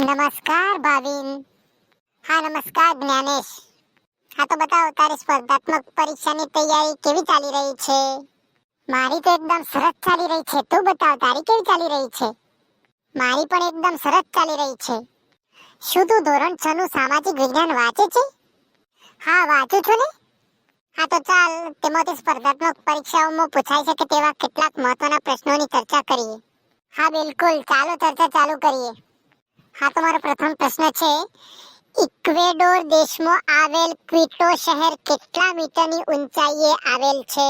નમસ્કાર ભાવિન. હા, નમસ્કાર જ્ઞાનેશ. હા, તો બતાવો, તારી સ્પર્ધાત્મક પરીક્ષાની તૈયારી કેવી ચાલી રહી છે? મારી તો એકદમ સરસ ચાલી રહી છે. તું બતાવ, તારી કેવી ચાલી રહી છે? મારી પણ એકદમ સરસ ચાલી રહી છે. શું તું ધોરણ છ નું સામાજિક વિજ્ઞાન વાંચે છે? હા, વાંચું છું ને. હા, તો ચાલ તેમાંથી સ્પર્ધાત્મક પરીક્ષાઓમાં પૂછાઈ શકે તેવા કેટલાક મહત્વના પ્રશ્નોની ચર્ચા કરીએ. હા, બિલકુલ. ચાલો, ચર્ચા ચાલુ કરીએ. હા, તો મારો પ્રથમ પ્રશ્ન છે, ઇક્વેડોર દેશમાં આવેલ ક્વિટો શહેર કેટલા મીટરની ઊંચાઈએ આવેલ છે?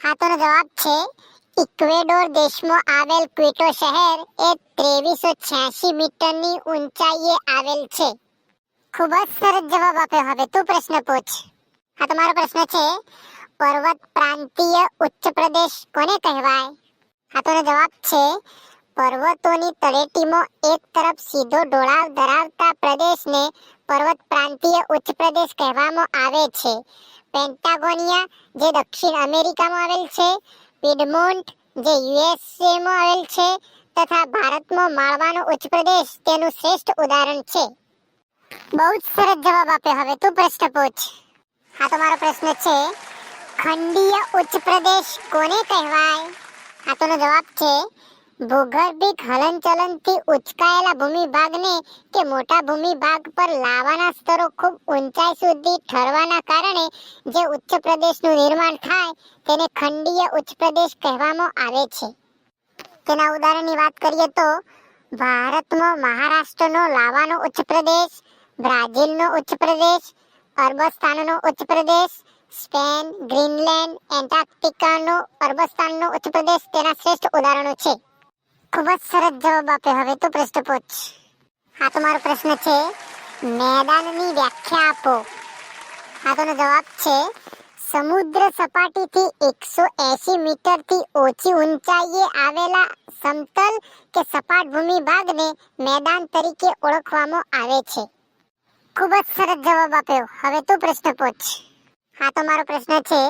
હા, તો જવાબ છે, ઇક્વેડોર દેશમાં આવેલ ક્વિટો શહેર એ ત્રેવીસો છ્યાસી મીટરની ઊંચાઈએ આવેલ છે. ખૂબ જ સરસ જવાબ આપ્યો. હવે તું પ્રશ્ન પૂછ. હા તમારો પ્રશ્ન છે, પર્વત પ્રાંતીય ઉચ્ચ પ્રદેશ કોને કહેવાય? હા, તો જવાબ છે પર્વતોની તળેટીમાં એક તરફ સીધો ઢોળાવ ધરાવતા પ્રદેશને પર્વત પ્રાંતીય ઉચ્ચ પ્રદેશ કહેવામાં આવે છે. પેન્ટાગોનિયા, જે દક્ષિણ અમેરિકામાં આવેલ છે. પિડમોન્ટ, જે યુએસએમાં આવેલ છે. તથા ભારતમાં માળવાનો ઉચ્ચ પ્રદેશ તેનું શ્રેષ્ઠ ઉદાહરણ છે. બહુ જ સરસ જવાબ આપ્યો. હવે તું પ્રશ્ન પૂછ. હા, તો મારો પ્રશ્ન છે, ખંડીય ઉચ્ચ પ્રદેશ કોને કહેવાય? આ તોનો જવાબ છે ભૂગર્ભિક હલનચલનથી ઉચકાયેલા ભૂમિભાગને કે મોટા ભૂમિભાગ પર લાવાના સ્તરો ખૂબ ઊંચાઈ સુધી ઠરવાના કારણે જે ઉચ્ચ પ્રદેશનું નિર્માણ થાય તેને ખંડીય ઉચ્ચ પ્રદેશ કહેવામાં આવે છે. તેના ઉદાહરણની વાત કરીએ તો ભારતમાં મહારાષ્ટ્રનો લાવાનો ઉચ્ચ પ્રદેશ, બ્રાઝિલનો ઉચ્ચ પ્રદેશ અરબસ્તાનનો ઉચ્ચ પ્રદેશ, સ્પેન, ગ્રીનલેન્ડ, એન્ટાર્કટિકાનો અરબસ્તાનનો ઉચ્ચ પ્રદેશ તેના શ્રેષ્ઠ ઉદાહરણો છે. ખૂબ જ સરસ જવાબ આપ્યો હવે તો પ્રશ્ન પૂછ હા, તો મારો પ્રશ્ન છે, મેદાનની વ્યાખ્યા આપો. હા તોનો જવાબ છે, સમુદ્ર સપાટીથી એકસો એસી મીટરથી ઓછી ઊંચાઈએ આવેલા સમતલ કે સપાટ ભૂમિ ભાગને મેદાન તરીકે ઓળખવામાં આવે છે. ખૂબ જ સરસ જવાબ આપ્યો. હવે તું પ્રશ્ન પૂછ હા, તો મારો પ્રશ્ન છે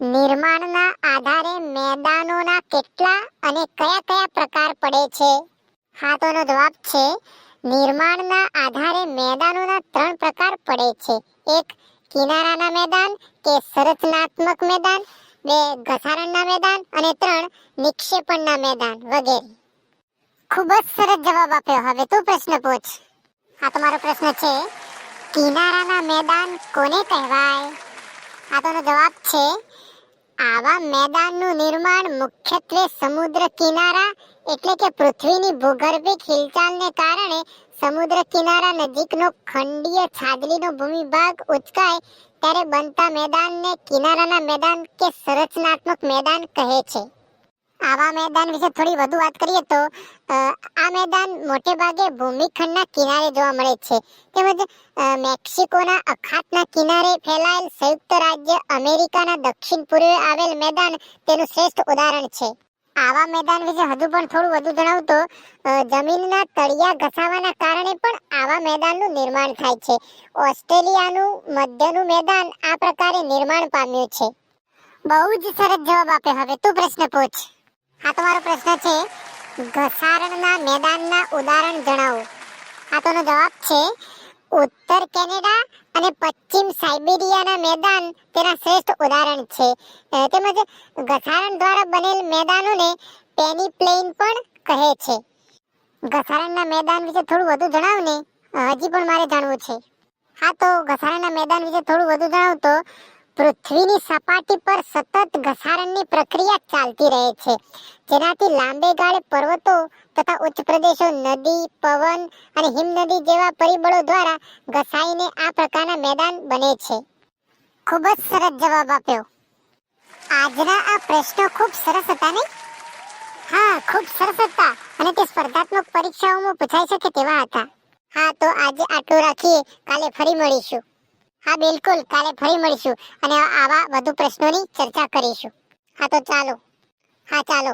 નિર્માણના આધારે મેદાનોના કેટલા અને કયા કયા પ્રકાર પડે છે? હા તો એનો જવાબ છે, નિર્માણના આધારે મેદાનોના ત્રણ પ્રકાર પડે છે. એક, કિનારાના મેદાન, કે સંરચનાત્મક મેદાન. બે, ઘસારણના મેદાન. અને ત્રણ, નિક્ષેપણના મેદાન વગેરે. ખૂબ જ સરસ જવાબ આપ્યો. હવે તું પ્રશ્ન પૂછ. આ તમારો પ્રશ્ન છે, કિનારાના મેદાન કોને કહેવાય? આ તોનો જવાબ છે આવા મેદાનનું નિર્માણ મુખ્યત્વે સમુદ્ર કિનારા એટલે કે પૃથ્વીની ભૂગર્ભિક હિલચાલને કારણે સમુદ્ર કિનારા નજીકનો ખંડીય છાજલીનો ભૂમિભાગ ઉચકાય ત્યારે બનતા મેદાનને કિનારાના મેદાન કે સંરચનાત્મક મેદાન કહે છે. આવા મેદાન વિશે થોડી વધુ વાત કરીએ તો આ મેદાન મોટે ભાગે ભૂમિખંડના કિનારે જોવા મળે છે. તેમજ મેક્સિકોના અખાતના કિનારે ફેલાયેલ સંયુક્ત રાજ્ય અમેરિકાના દક્ષિણ પૂર્વે આવેલ મેદાન તેનું શ્રેષ્ઠ ઉદાહરણ છે. આવા મેદાન વિશે હજુ પણ થોડું વધુ જણાવું તો જમીનના તળિયા ઘસાવાના કારણે પણ આવા મેદાનનું નિર્માણ થાય છે. ઓસ્ટ્રેલિયાનું મધ્યનું મેદાન આ પ્રકારે નિર્માણ પામ્યું છે. બહુ જ સરસ જવાબ આપે હવે તું પ્રશ્ન પૂછ. હા તમારો પ્રશ્ન છે, ઘસારણના મેદાનના ઉદાહરણ જણાવો. આ તોનો જવાબ છે, ઉત્તર કેનેડા અને પશ્ચિમ સાઇબેરિયાના મેદાન તેના શ્રેષ્ઠ ઉદાહરણ છે. તેમજ ઘસારણ દ્વારા બનેલ મેદાનોને પેનીપ્લેન પણ કહે છે. ઘસારણના મેદાન વિશે થોડું વધુ જણાવ ને. હજી પણ મારે જાણવું છે. હા, તો ઘસારણના મેદાન વિશે થોડું વધુ જણાવો તો પૃથ્વીની સપાટી પર સતત ઘસારણની પ્રક્રિયા ચાલતી રહે છે. જેનાથી લાંબે ગાળે પર્વતો તથા ઉચ્ચ પ્રદેશો નદી, પવન અને હિમનદી જેવા પરિબળો દ્વારા ઘસાઈને આ પ્રકારના મેદાન બને છે. ખૂબ જ સરસ જવાબ આપ્યો. આજના આ પ્રશ્નો ખૂબ સરસ હતા નહીં? હા, ખૂબ સરસ હતા અને તે સ્પર્ધાત્મક પરીક્ષાઓમાં પૂછાઈ શકે તેવા હતા. હા, તો આજે આટલું રાખીએ. કાલે ફરી મળીશું. હા, બિલકુલ. કાલે ફરી મળીશું અને આવા વધુ પ્રશ્નોની ચર્ચા કરીશું. હા, તો ચાલો. હા, ચાલો.